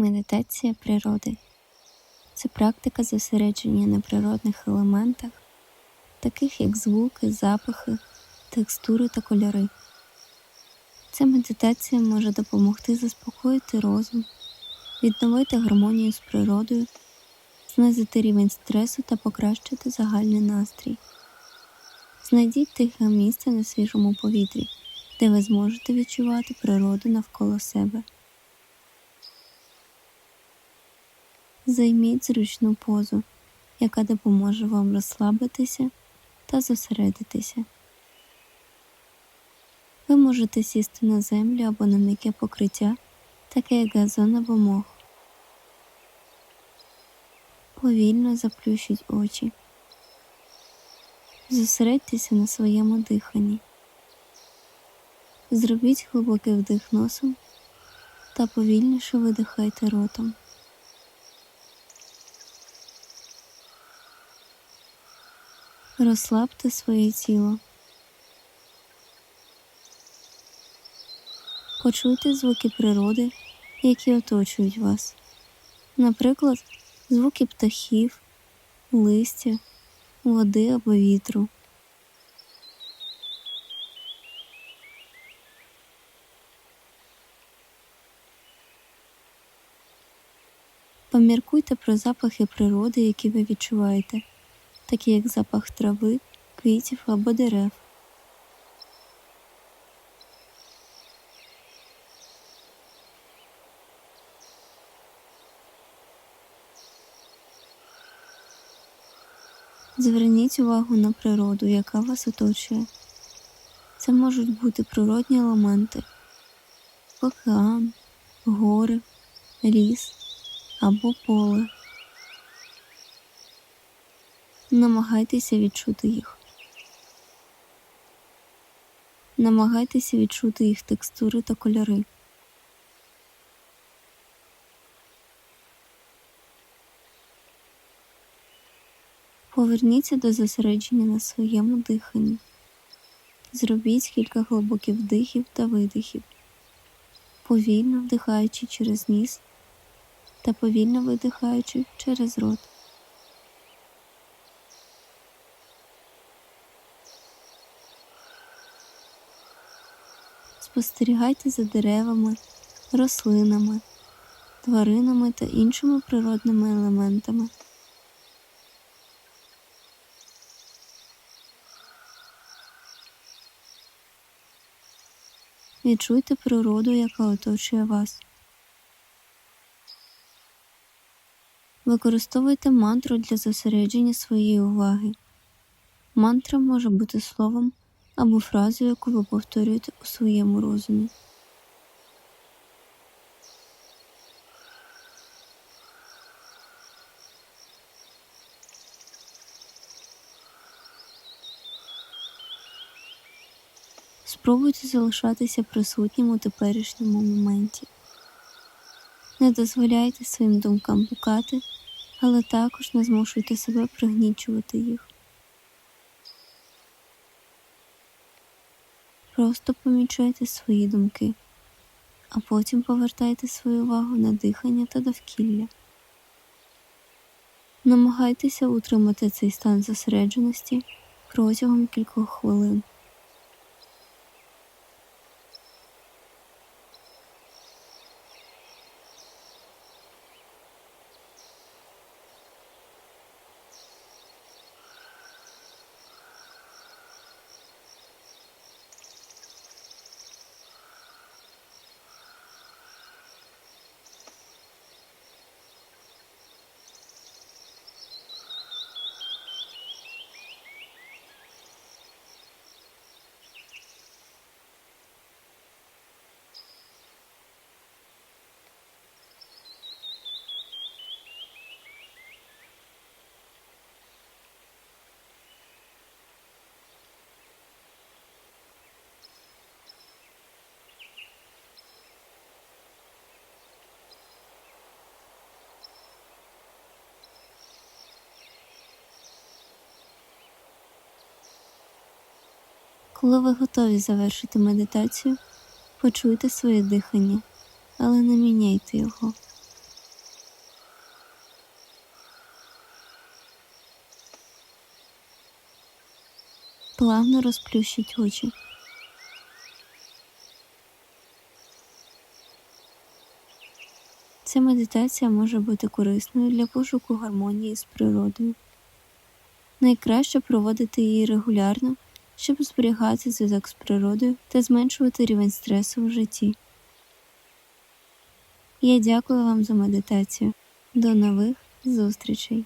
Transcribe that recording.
Медитація природи це практика зосередження на природних елементах, таких як звуки, запахи, текстури та кольори. Ця медитація може допомогти заспокоїти розум, відновити гармонію з природою, знизити рівень стресу та покращити загальний настрій. Знайдіть тихе місце на свіжому повітрі, де ви зможете відчувати природу навколо себе. Займіть зручну позу, яка допоможе вам розслабитися та зосередитися. Ви можете сісти на землю або на м'яке покриття, таке як газон або мох. Повільно заплющіть очі. Зосередьтеся на своєму диханні. Зробіть глибокий вдих носом та повільніше видихайте ротом. Розслабте своє тіло. Почуйте звуки природи, які оточують вас. Наприклад, звуки птахів, листя, води або вітру. Поміркуйте про запахи природи, які ви відчуваєте такі як запах трави, квітів або дерев. Зверніть увагу на природу, яка вас оточує. Це можуть бути природні елементи, океан, гори, ліс або поле. Намагайтеся відчути їх. Намагайтеся відчути їх текстури та кольори. Поверніться до зосередження на своєму диханні. Зробіть кілька глибоких вдихів та видихів, повільно вдихаючи через ніс та повільно видихаючи через рот. Спостерігайте за деревами, рослинами, тваринами та іншими природними елементами. Відчуйте природу, яка оточує вас. Використовуйте мантру для зосередження своєї уваги. Мантра може бути словом або фразу, яку ви повторюєте у своєму розумі. Спробуйте залишатися присутнім у теперішньому моменті. Не дозволяйте своїм думкам пукати, але також не змушуйте себе пригнічувати їх. Просто помічайте свої думки, а потім повертайте свою увагу на дихання та довкілля. Намагайтеся утримати цей стан зосередженості протягом кількох хвилин. Коли ви готові завершити медитацію, почуйте своє дихання, але не міняйте його. Плавно розплющіть очі. Ця медитація може бути корисною для пошуку гармонії з природою. Найкраще проводити її регулярно щоб зберігати зв'язок з природою та зменшувати рівень стресу в житті. Я дякую вам за медитацію. До нових зустрічей!